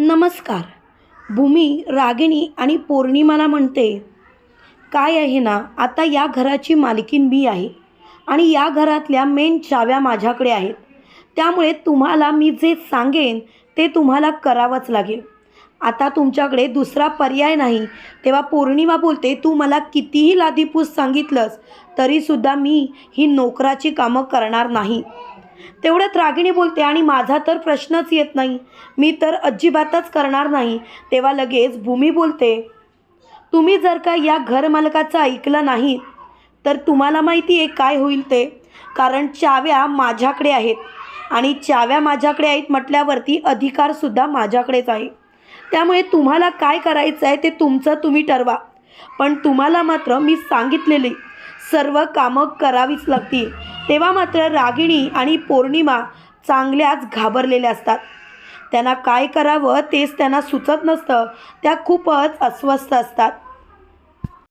नमस्कार. भूमी रागिणी आणि पौर्णिमाला म्हणते काय आहे ना आता या घराची मालकीन मी आहे आणि या घरातल्या मेन चाव्या माझ्याकडे आहेत. त्यामुळे तुम्हाला मी जे सांगेन ते तुम्हाला करावंच लागेल. आता तुमच्याकडे दुसरा पर्याय नाही. तेव्हा पौर्णिमा बोलते तू मला कितीही लादीपूस सांगितलंस तरीसुद्धा मी ही नोकराची कामं करणार नाही. तेवढ्यात रागिणी बोलते आणि माझा तर प्रश्नच येत नाही. मी तर अजिबातच करणार नाही. तेव्हा लगेच भूमी बोलते तुम्ही जर का या घरमालकाचं ऐकलं नाही तर तुम्हाला माहिती आहे काय होईल ते. कारण चाव्या माझ्याकडे आहेत. आणि चाव्या माझ्याकडे आहेत म्हटल्यावरती अधिकारसुद्धा माझ्याकडेच आहे. त्यामुळे तुम्हाला काय करायचं आहे ते तुमचं तुम्ही ठरवा. पण तुम्हाला मात्र मी सांगितलेली सर्व कामं करावीच लागतील. तेव्हा मात्र रागिणी आणि पौर्णिमा चांगल्याच घाबरलेल्या असतात. त्यांना काय करावं तेच त्यांना सुचत नसतं. त्या खूपच अस्वस्थ असतात.